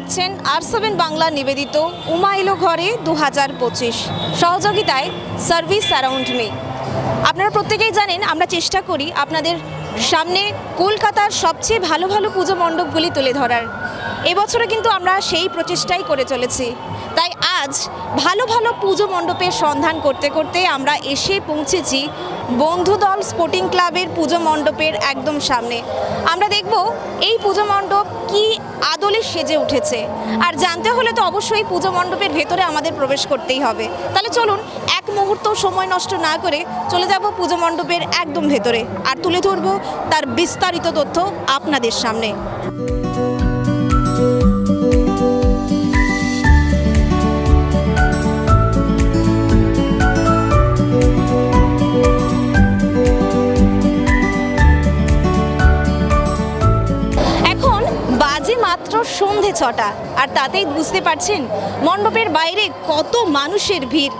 দেখছেন আর সেভেন বাংলা নিবেদিত উমাইলো ঘরে দু হাজার পঁচিশ। সহযোগিতায় সার্ভিস অ্যারাউন্ড মি আপনারা প্রত্যেকেই জানেন, আমরা চেষ্টা করি আপনাদের সামনে কলকাতার সবচেয়ে ভালো ভালো পুজো মণ্ডপগুলি তুলে ধরার। এবছরে কিন্তু আমরা সেই প্রচেষ্টাই করে চলেছি। তাই আজ ভালো ভালো পুজো মণ্ডপের সন্ধান করতে করতে আমরা এসে পৌঁছেছি বন্ধুদল স্পোর্টিং ক্লাবের পুজো মণ্ডপের একদম সামনে। আমরা দেখব এই পুজো মণ্ডপ কি আদলে সেজে উঠেছে। আর জানতে হলে তো অবশ্যই পুজো মণ্ডপের ভেতরে আমাদের প্রবেশ করতেই হবে। তাহলে চলুন এক মুহূর্ত সময় নষ্ট না করে চলে যাব পুজো মণ্ডপের একদম ভেতরে। আর তুলে ধরব তার বিস্তারিত তথ্য আপনাদের সামনে। সন্ধে ছটা। আর তাতেই বুঝতে পারছেন মণ্ডপের বাইরে কত মানুষের ভিড়।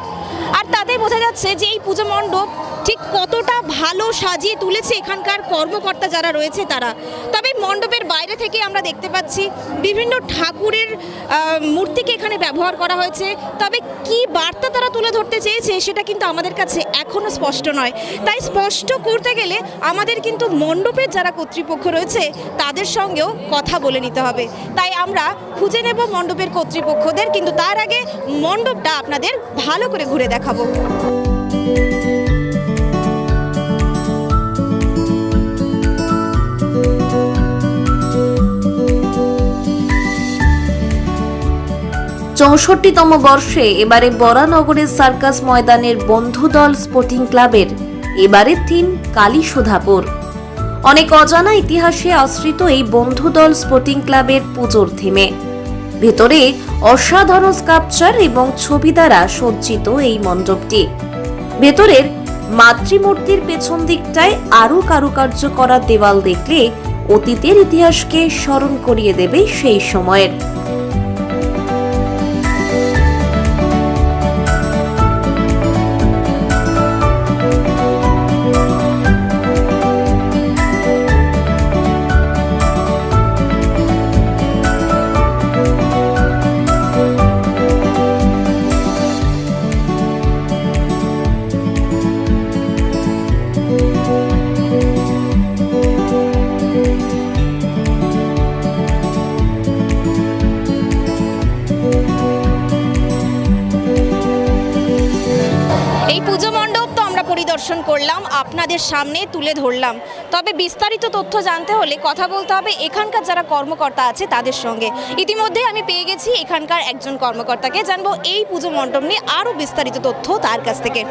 আর তাতে বোঝা যাচ্ছে যে এই পুজো মণ্ডপ ঠিক কতটা ভালো সাজিয়ে তুলেছে এখানকার কর্মকর্তা যারা রয়েছে তারা। তবে মণ্ডপের বাইরে থেকে আমরা দেখতে পাচ্ছি বিভিন্ন ঠাকুরের মূর্তিকে এখানে ব্যবহার করা হয়েছে। তবে কি বার্তা তারা তুলে ধরতে চেয়েছে সেটা কিন্তু আমাদের কাছে এখনও স্পষ্ট নয়। তাই স্পষ্ট করতে গেলে আমাদের কিন্তু মণ্ডপের যারা কর্তৃপক্ষ রয়েছে, তাদের সঙ্গেও কথা বলে নিতে হবে। তাই আমরা খুঁজে নেব মণ্ডপের কর্তৃপক্ষদের, কিন্তু তার আগে মণ্ডপটা আপনাদের ভালো করে ঘুরে দেখাবো। চৌষট্টিতম বর্ষে এবারে বরানগরের সার্কাস ময়দানের বন্ধুদল স্পোর্টিং ক্লাবের এবারে থিম কালী সুধাপুর অনেক অজানা ইতিহাসে আশ্রিত এই বন্ধুদল স্পোর্টিং ক্লাবের পুজোর থিমে। ভেতরে অসাধারণ স্কাপচার এবং ছবি দ্বারা সজ্জিত এই মণ্ডপটি। ভেতরের মাতৃমূর্তির পেছন দিকটায় আরও কারুকার্য করা দেওয়াল দেখলে অতীতের ইতিহাসকে স্মরণ করিয়ে দেবে সেই সময়ের। আপনাদের সামনে তুলে ধরলাম। তবে বিস্তারিত তথ্য জানতে হলে কথা বলতে হবে এখানকার যারা কর্মকর্তা আছে তাদের সঙ্গে। ইতিমধ্যে আমি পেয়ে গেছি এখানকার একজন কর্মকর্তাকে। জানব এই পুজো মণ্ডপ নিয়ে আরও বিস্তারিত তথ্য তার কাছ থেকে।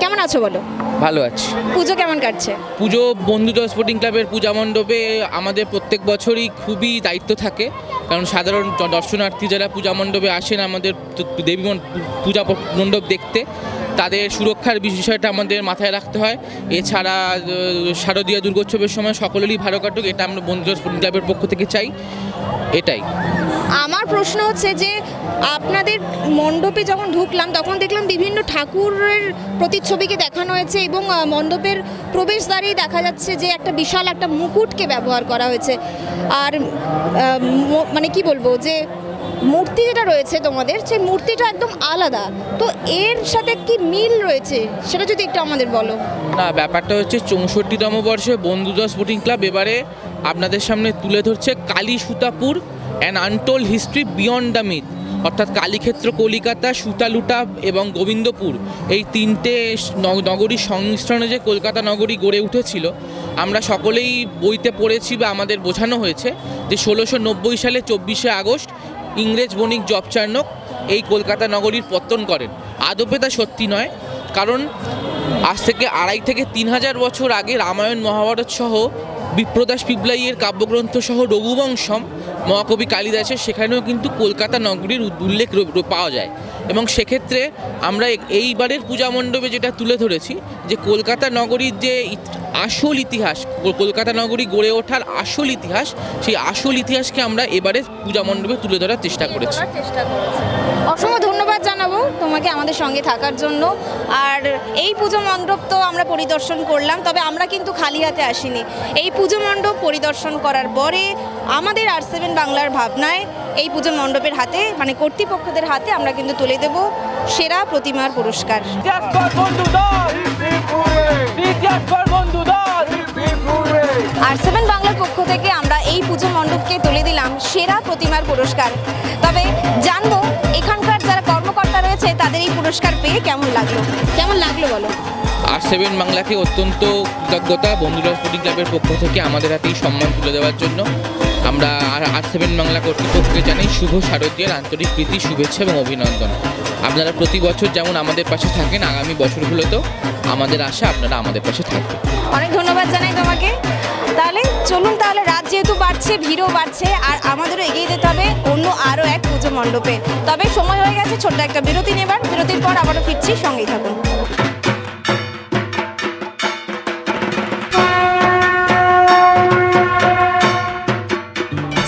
কেমন আছো বলো? ভালো আছি। পুজো কেমন কাটছে? পুজো বন্ধুদল স্পোর্টিং ক্লাবের পূজা মণ্ডপে আমাদের প্রত্যেক বছরই খুবই দায়িত্ব থাকে। কারণ সাধারণ দর্শনার্থী যারা পূজা মণ্ডপে আসেন আমাদের দেবী পূজা মণ্ডপ দেখতে তাদের সুরক্ষার বিষয়টা আমাদের মাথায় রাখতে হয়। এছাড়া শারদীয় দুর্গোৎসবের সময় সকলেরই ভালো কাটুক, এটা আমরা বন্ধুদল স্পোর্টিং ক্লাবের পক্ষ থেকে চাই। এটাই। আমার প্রশ্ন হচ্ছে যে, আপনাদের মণ্ডপে যখন ঢুকলাম, তখন দেখলাম বিভিন্ন ঠাকুরের প্রতিচ্ছবিকে দেখানো হয়েছে এবং মণ্ডপের প্রবেশদ্বারেই দেখা যাচ্ছে যে একটা বিশাল একটা মুকুটকে ব্যবহার করা হয়েছে। আর মানে কি বলব যে মূর্তি যেটা রয়েছে তোমাদের, সেই মূর্তিটা একদম আলাদা। তো এর সাথে কি মিল রয়েছে? সেটা যদি একটু আমাদের বলো। না, ব্যাপারটা হচ্ছে চৌষট্টিতম বর্ষে বন্ধুদল স্পোর্টিং ক্লাব এবারে আপনাদের সামনে তুলে ধরছে Kali Sutapur an untold history beyond the myth অর্থাৎ কালীক্ষেত্র, কলিকাতা, সুতালুটা এবং গোবিন্দপুর। এই তিনটে নগরীর সংমিশ্রণে যে কলকাতা নগরী গড়ে উঠেছিল, আমরা সকলেই বইতে পড়েছি বা আমাদের বোঝানো হয়েছে যে ষোলোশো নব্বই সালে চব্বিশে আগস্ট ইংরেজ বণিক জবচার্নক এই কলকাতা নগরীর পত্তন করেন। আদপে তা সত্যি নয়, কারণ আজ থেকে আড়াই থেকে তিন হাজার বছর আগে রামায়ণ মহাভারত সহ বিপ্রদাস পিপলাইয়ের কাব্যগ্রন্থ সহ রঘুবংশম মহাকবি কালিদাসের সেখানেও কিন্তু কলকাতা নগরীর উল্লেখ পাওয়া যায়। এবং সেক্ষেত্রে আমরা এইবারের পূজা মণ্ডপে যেটা তুলে ধরেছি, যে কলকাতা নগরীর যে আসল ইতিহাস, কল- কলকাতা নগরী গড়ে ওঠার আসল ইতিহাস, সেই আসল ইতিহাসকে আমরা এবারে পূজা মণ্ডপে তুলে ধরার চেষ্টা করেছি। চেষ্টা করেছে। অসংখ্য ধন্যবাদ জানাব তোমাকে আমাদের সঙ্গে থাকার জন্য। আর এই পুজো মণ্ডপ তো আমরা পরিদর্শন করলাম, তবে আমরা কিন্তু খালি হাতে আসিনি। এই পুজো মণ্ডপ পরিদর্শন করার পরে আমাদের আর সেভেন বাংলার ভাবনায় এই পুজো মণ্ডপের হাতে মানে কর্তৃপক্ষদের হাতে আমরা কিন্তু তুলে দেব সেরা প্রতিমার পুরস্কার। আর সেভেন বাংলার পক্ষ থেকে এই পুজো মণ্ডপকে তুলে দিলাম সেরা প্রতিমার পুরস্কার। তবে জানব এখানকার যারা কর্মকর্তা রয়েছে তাদের এই পুরস্কার পেয়ে কেমন লাগল? কেমন লাগল বলো? আর সেভেন বাংলাকে অত্যন্ত কৃতজ্ঞতা। বন্ধুরা স্পোর্টিং ক্লাবের পক্ষ থেকে আমাদের হাতেই সম্মান তুলে দেওয়ার জন্য। আমরা আর সেভেন বাংলা কর্তৃপক্ষকে জানাই শুভ শারদীয়ার আন্তরিক প্রীতি, শুভেচ্ছা এবং অভিনন্দন। আপনারা প্রতি বছর যেমন আমাদের পাশে থাকেন, আগামী বছরগুলোতেও আমাদের আশা আপনারা আমাদের পাশে থাকবেন। অনেক ধন্যবাদ জানাই তোমাকে। তাহলে চলুন তাহলে, রাত যেহেতু বাড়ছে, ভিড়ও বাড়ছে, আর আমাদেরও এগিয়ে যেতে হবে অন্য আরও এক পুজো মণ্ডপে। তবে সময় হয়ে গেছে ছোট্ট একটা বিরতি নেবার। বিরতির পর আবারও ফিরছি, সঙ্গেই থাকুন।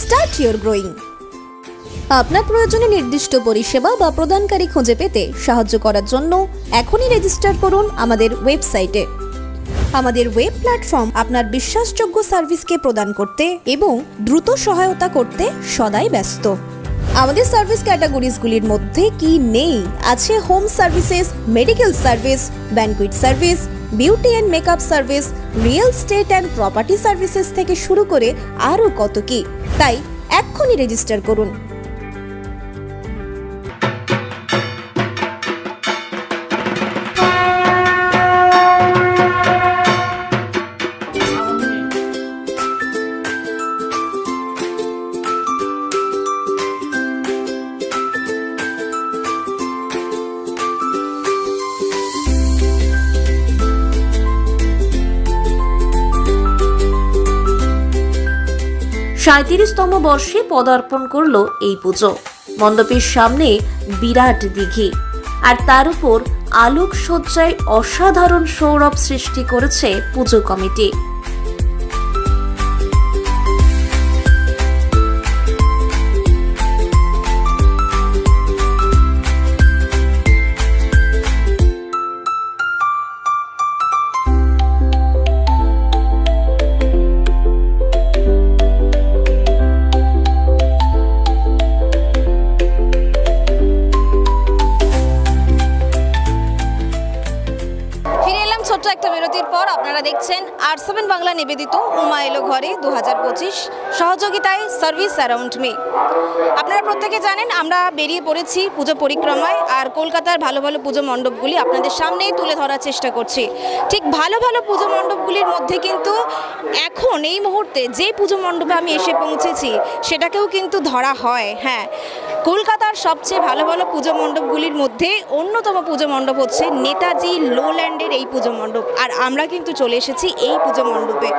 start your growing আপনার প্রয়োজনে নির্দিষ্ট পরিষেবা বা প্রদানকারী খুঁজে পেতে সাহায্য করার জন্য এখনই রেজিস্টার করুন আমাদের ওয়েবসাইটে আমাদের ওয়েব প্ল্যাটফর্ম আপনার বিশ্বাসযোগ্য সার্ভিসকে প্রদান করতে এবং দ্রুত সহায়তা করতে সদাই ব্যস্ত। আমাদের সার্ভিস ক্যাটাগরিজগুলির মধ্যে কি নেই? আছে home services medical service banquet service beauty and makeup service, real estate and property services থেকে শুরু করে আরও কত কি। তাই এক্ষুনি রেজিস্টার করুন। সাঁত্রিশতম বর্ষে পদার্পণ করল এই পুজো। মণ্ডপের সামনে বিরাট দিঘি। আর তার উপর আলোকসজ্জায় অসাধারণ সৌরভ সৃষ্টি করেছে পুজো কমিটি। আপনারা দেখছেন আর সেভেন বাংলা নিবেদিত উমা এলো ঘরে দু হাজার পঁচিশ সহযোগিতায় সার্ভিস অ্যারাউন্ড মি। আপনারা প্রত্যেকে জানেন আমরা বেরিয়ে পড়েছি পুজো পরিক্রমায় আর কলকাতার ভালো ভালো পুজো মণ্ডপগুলি আপনাদের সামনেই তুলে ধরার চেষ্টা করছি। ঠিক ভালো ভালো পুজো মণ্ডপগুলির মধ্যে কিন্তু এখন এই মুহূর্তে যে পুজো মণ্ডপে আমি এসে পৌঁছেছি সেটাকেও কিন্তু ধরা হয় হ্যাঁ। কলকাতার সবচেয়ে ভালো ভালো পুজো মণ্ডপগুলির মধ্যে অন্যতম পুজো মণ্ডপ হচ্ছে নেতাজি লোল্যান্ডের এই পুজো মণ্ডপ। আর আমরা কিন্তু চলে এসেছি এই পুজো মণ্ডপে।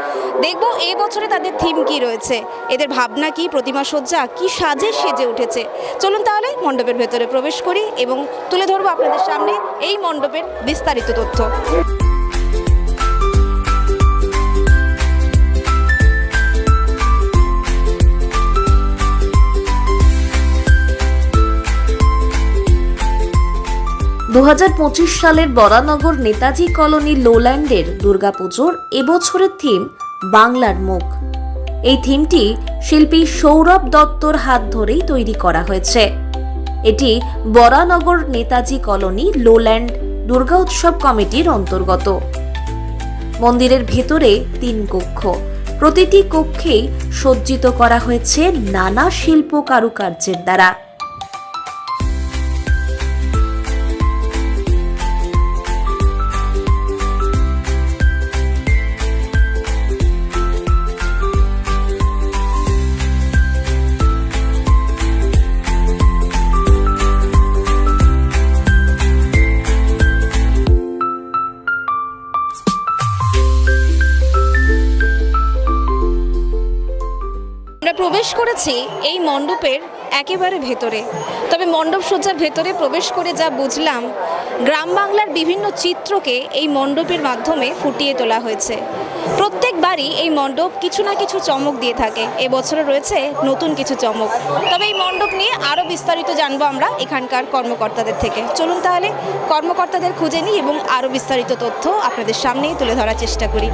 দেখব এই বছরে তাদের থিম কি রয়েছে। এদের ভাবনা কি প্রতিমা সজ্জা কি সাজে সেজে উঠেছে। চলুন তাহলে মণ্ডপের ভেতরে প্রবেশ করি এবং তুলে ধরবো আপনাদের সামনে এই মণ্ডপের বিস্তারিত তথ্য। দু হাজার পঁচিশ সালের বরানগর নেতাজি কলোনি লোল্যান্ডের দুর্গাপুজোর এবছরের থিম বাংলার মুখ। এই থিমটি শিল্পী সৌরভ দত্তর হাত ধরেই তৈরি করা হয়েছে। এটি বরানগর নেতাজি কলোনি লোল্যান্ড দুর্গা উৎসব কমিটির অন্তর্গত। মন্দিরের ভেতরে তিন কক্ষ। প্রতিটি কক্ষেই সজ্জিত করা হয়েছে নানা শিল্প কারুকার্যের দ্বারা। করেছি এই মণ্ডপের একেবারে ভেতরে। তবে মণ্ডপ সজ্জার ভেতরে প্রবেশ করে যা বুঝলাম, গ্রাম বাংলার বিভিন্ন চিত্রকে এই মণ্ডপের মাধ্যমে ফুটিয়ে তোলা হয়েছে। প্রত্যেকবারই এই মণ্ডপ কিছু না কিছু চমক দিয়ে থাকে। এবছরে রয়েছে নতুন কিছু চমক। তবে এই মণ্ডপ নিয়ে আরও বিস্তারিত জানব আমরা এখানকার কর্মকর্তাদের থেকে। চলুন তাহলে কর্মকর্তাদের খুঁজে নিই এবং আরও বিস্তারিত তথ্য আপনাদের সামনেই তুলে ধরার চেষ্টা করি।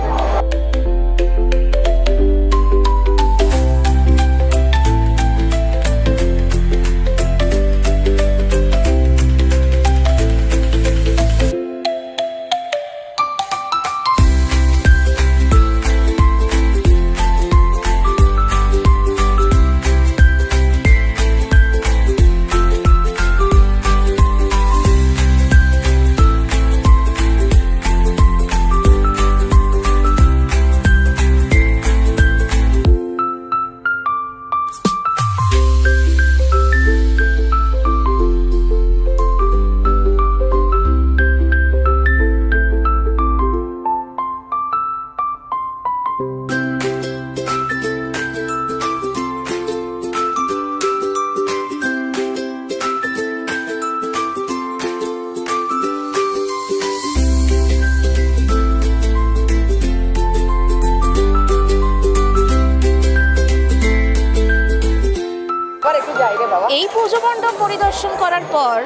এই পুজো মণ্ডপ পরিদর্শন করার পর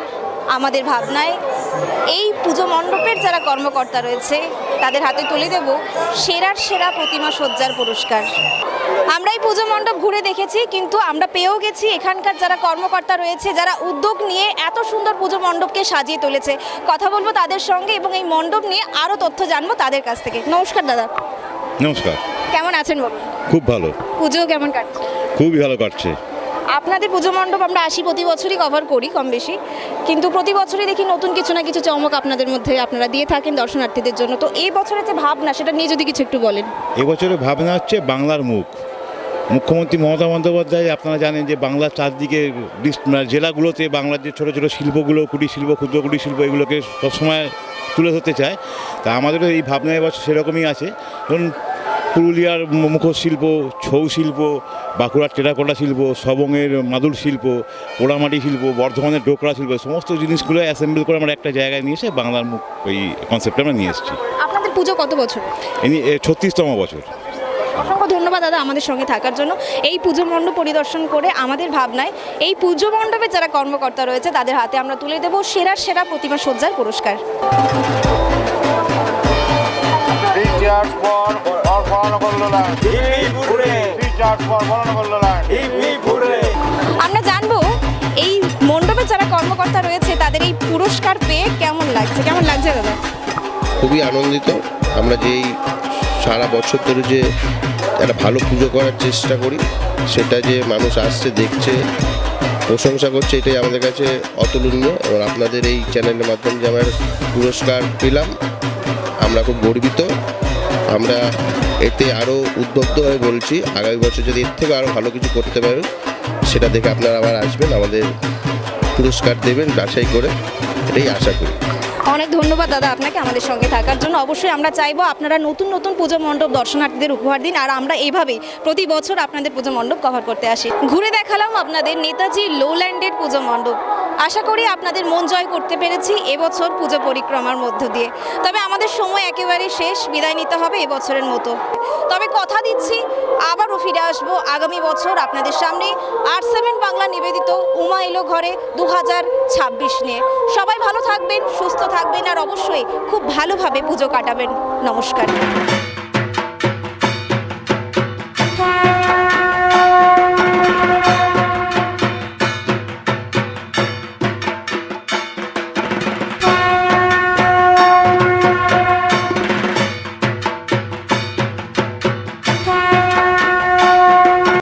আমাদের ভাবনায় এই পুজো মণ্ডপের যারা কর্মকর্তা রয়েছে তাদের হাতে তুলে দেব সেরার সেরা প্রতিমা সজ্জার পুরস্কার। আমরা এই পুজো মণ্ডপ ঘুরে দেখেছি কিন্তু আমরা পেয়েও গেছি এখানকার যারা কর্মকর্তা রয়েছে যারা উদ্যোগ নিয়ে এত সুন্দর পুজো মণ্ডপকে সাজিয়ে তুলেছে। কথা বলব তাদের সঙ্গে এবং এই মণ্ডপ নিয়ে আরও তথ্য জানব তাদের কাছ থেকে। নমস্কার দাদা। নমস্কার। কেমন আছেন বলুন? খুব ভালো। পুজো কেমন কাটছে? খুবই ভালো কাটছে। আপনাদের পুজো মণ্ডপ আমরা আসি প্রতি বছরই কভার করি, কম বেশি। কিন্তু প্রতি বছরই দেখি নতুন কিছু না কিছু চমক আপনাদের মধ্যে আপনারা দিয়ে থাকেন দর্শনার্থীদের জন্য। তো এই বছরের যে ভাবনা, সেটা নিয়ে যদি কিছু একটু বলেন। এবছরের ভাবনা হচ্ছে বাংলার মুখ। মুখ্যমন্ত্রী মমতা বন্দ্যোপাধ্যায়, আপনারা জানেন যে বাংলার চারদিকে মানে জেলাগুলোতে বাংলার যে ছোটো ছোটো শিল্পগুলো, কুটির শিল্প, ক্ষুদ্র কুটির শিল্প, এগুলোকে সবসময় তুলে ধরতে চায়। তা আমাদেরও এই ভাবনা এবছর সেরকমই আছে। ধরুন পুরুলিয়ার মুখোশ শিল্প ছৌ শিল্প বাঁকুড়ার টেরাকোটা শিল্প সবংয়ের মাদুর শিল্প পোড়ামাটি শিল্প বর্ধমানের ডোকরা শিল্প সমস্ত জিনিসগুলো অ্যাসেম্বল করে আমরা একটা জায়গায় নিয়ে এসে বাংলার মুখ ওই কনসেপ্টে আমরা নিয়ে এসেছি। আপনাদের পুজো কত বছর? ইনি ছত্রিশতম বছর। অসংখ্য ধন্যবাদ দাদা আমাদের সঙ্গে থাকার জন্য। এই পুজো মণ্ডপ পরিদর্শন করে আমাদের ভাবনায় এই পুজো মণ্ডপের যারা কর্মকর্তা রয়েছে তাদের হাতে আমরা তুলে দেব সেরা সেরা প্রতিমা সজ্জার পুরস্কার। For Bharanagor Lowland. আমরা জানব এই মণ্ডপের যারা কর্মকর্তা রয়েছে তাদের এই পুরস্কার পেয়ে কেমন লাগছে? কেমন লাগছে দাদা? খুবই আনন্দিত। আমরা যেই সারা বছর ধরে যে একটা ভালো পুজো করার চেষ্টা করি সেটা যে মানুষ আসছে দেখছে প্রশংসা করছে এটাই আমাদের কাছে অতুলনীয়। এবং আপনাদের এই চ্যানেলের মাধ্যমে যে আমার পুরস্কার পেলাম আমরা খুব গর্বিত। আমরা এতে আরও উদ্বুদ্ধ হয়ে বলছি, আগামী বছর যদি এর থেকে আরও ভালো কিছু করতে পারেন, সেটা দেখে আপনারা আবার আসবেন, আমাদের পুরস্কার দেবেন বাছাই করে, এটাই আশা করি। অনেক ধন্যবাদ দাদা আপনাকে আমাদের সঙ্গে থাকার জন্য। অবশ্যই আমরা চাইব আপনারা নতুন নতুন পুজো মণ্ডপ দর্শনার্থীদের উপহার দিন, আর আমরা এইভাবেই প্রতি বছর আপনাদের পুজো মণ্ডপ কভার করতে আসি। ঘুরে দেখালাম আপনাদের নেতাজি লোল্যান্ডের পুজো মণ্ডপ। আশা করি আপনাদের মন জয় করতে পেরেছি এবছর পুজো পরিক্রমার মধ্য দিয়ে। তবে আমাদের সময় একেবারে শেষ, বিদায় নিতে হবে এবছরের মতো। তবে কথা দিচ্ছি, আবারও ফিরে আসব আগামী বছর আপনাদের সামনে। আর সেভেন বাংলা নিবেদিত উমা এলো ঘরে দু হাজার ছাব্বিশ নিয়ে। সবাই ভালো থাকবেন, সুস্থ থাকবেন, আর অবশ্যই খুব ভালোভাবে পুজো কাটাবেন। নমস্কার।